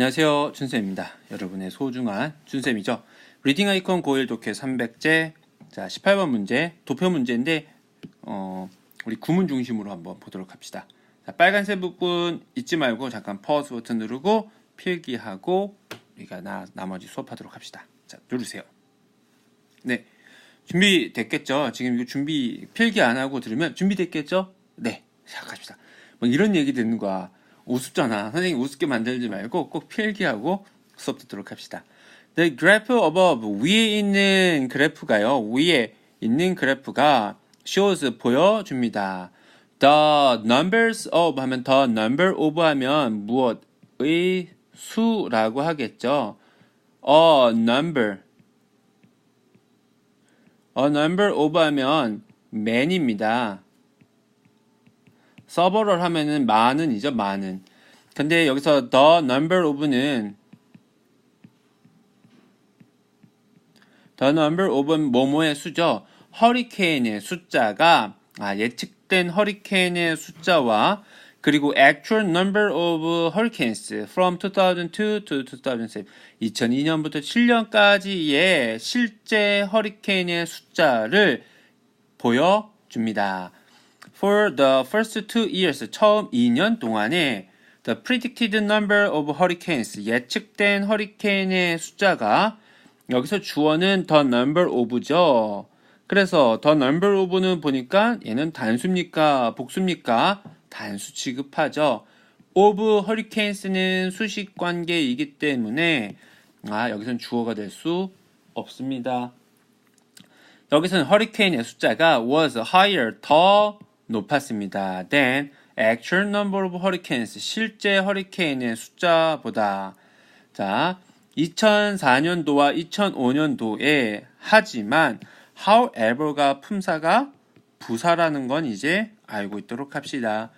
안녕하세요. 준쌤입니다. 여러분의 소중한 준쌤이죠. 리딩 아이콘 고1 독해 300제 자 18번 문제 도표 문제인데 어, 우리 구문 중심으로 한번 보도록 합시다. 자, 빨간색 부분 잊지 말고 잠깐 퍼스 버튼 누르고 필기하고 우리가 나, 나머지 수업하도록 합시다. 자 누르세요. 네 준비됐겠죠? 지금 이거 준비 필기 안 하고 들으면 준비됐겠죠? 네 시작합시다. 뭐 이런 얘기 듣는 거야. 우습잖아. 선생님 우습게 만들지 말고 꼭 필기하고 수업 듣도록 합시다. The graph above 위에 있는 그래프가요. 위에 있는 그래프가 shows 보여줍니다. The numbers of 하면 the number of 하면 무엇의 수라고 하겠죠. A number A number of 하면 man입니다. 서버럴 하면은 많은이죠, 많은. 근데 여기서 the number of는 the number of은 뭐뭐의 수죠. 허리케인의 숫자가 아, 예측된 허리케인의 숫자와 그리고 actual number of hurricanes from 2002 to 2007 2002년부터 7년까지의 실제 허리케인의 숫자를 보여줍니다. For the first two years, 처음 2년 동안에 the predicted number of hurricanes, 예측된 허리케인의 숫자가 여기서 주어는 the number of죠. 그래서 the number of는 보니까 얘는 단수입니까? 복수입니까? 단수 취급하죠. of hurricanes는 수식 관계이기 때문에 아, 여기서는 주어가 될 수 없습니다. 여기서는 허리케인의 숫자가 was higher, 더 높았습니다. than actual number of hurricanes, 실제 허리케인의 숫자보다. 자, 2004년도와 2005년도에 하지만 however가 품사가 부사라는 건 이제 알고 있도록 합시다.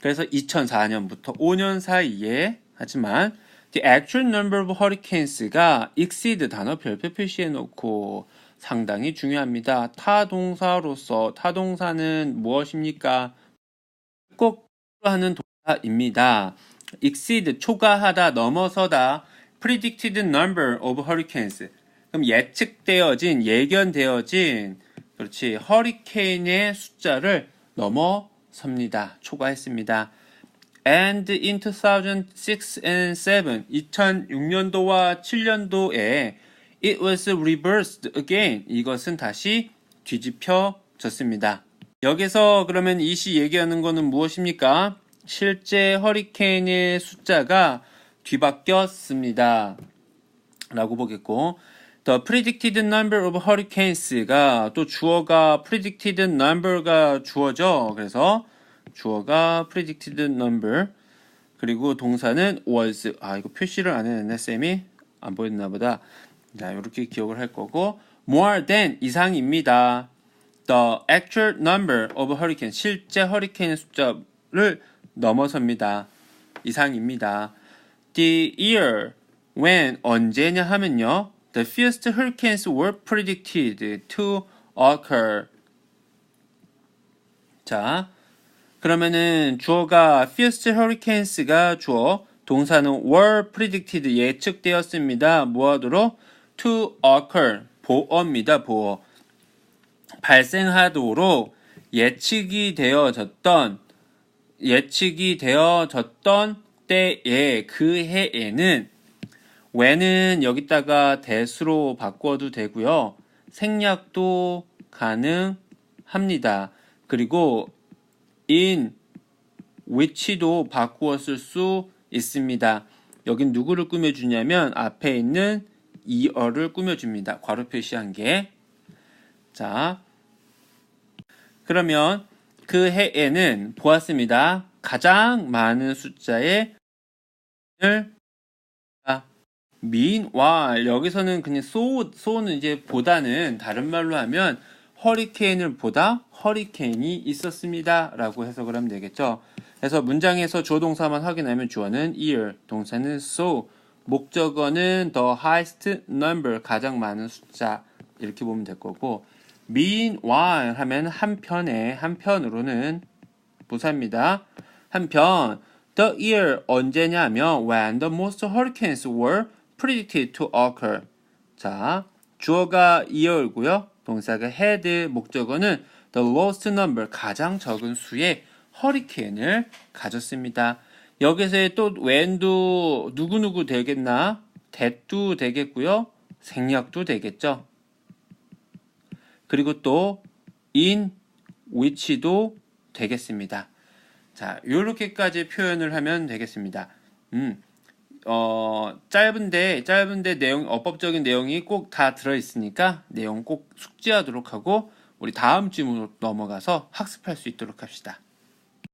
그래서 2004년부터 5년 사이에 하지만 the actual number of hurricanes가 exceed 단어 별표 표시해 놓고 상당히 중요합니다. 타동사로서 타동사는 무엇입니까? 꼭 하는 동사입니다. exceed 초과하다 넘어서다 predicted number of hurricanes 그럼 예측되어진 예견되어진 그렇지 허리케인의 숫자를 넘어섭니다. 초과했습니다. And in 2006 and 7 2006년도와 7년도에 It was reversed again. 이것은 다시 뒤집혀졌습니다. 여기서 그러면 이 시 얘기하는 것은 무엇입니까? 실제 허리케인의 숫자가 뒤바뀌었습니다. 라고 보겠고, The predicted number of hurricanes가 또 주어가 predicted number가 주어죠. 그래서 주어가 predicted number 그리고 동사는 was 아 이거 표시를 안 해놨네 쌤이 안 보였나 보다. 자, 이렇게 기억을 할 거고 more than 이상입니다. The actual number of hurricane 실제 허리케인의 숫자를 넘어섭니다. 이상입니다. The year when 언제냐 하면요. The fiercest hurricanes were predicted to occur. 자, 그러면은 주어가 fiercest hurricanes가 주어, 동사는 were predicted 예측되었습니다. 무엇으로? To occur 보어입니다. 보어. 발생하도록 예측이 되어졌던 예측이 되어졌던 때에 그 해에는 when은 여기다가 대수로 바꿔도 되고요. 생략도 가능합니다. 그리고 in 바꾸어 쓸 수 있습니다. 여긴 누구를 꾸며주냐면 앞에 있는 이어를 꾸며줍니다. 괄호 표시한 게. 자, 그러면 그 해에는 보았습니다. 가장 많은 숫자의 meanwhile 여기서는 그냥 so, so는 이제 보다는 다른 말로 하면 허리케인을 보다 허리케인이 있었습니다 라고 해석을 하면 되겠죠 그래서 문장에서 주어 동사만 확인하면 주어는 year 동사는 so 목적어는 the highest number 가장 많은 숫자 이렇게 보면 될 거고 meanwhile 하면 한편에 한편으로는 부사입니다 한편 The year 언제냐면 when the most hurricanes were predicted to occur. 자, 주어가 year고요. 동사가 had, 목적어는 the lowest number, 가장 적은 수의 허리케인을 가졌습니다. 여기서의 또 when도 누구누구 되겠나? that도 되겠고요. 생략도 되겠죠. 그리고 또 in which도 되겠습니다. 자, 요렇게까지 표현을 하면 되겠습니다. 음, 어, 짧은데, 짧은데 내용, 어법적인 내용이 꼭 다 들어있으니까 내용 꼭 숙지하도록 하고, 우리 다음 질문으로 넘어가서 학습할 수 있도록 합시다.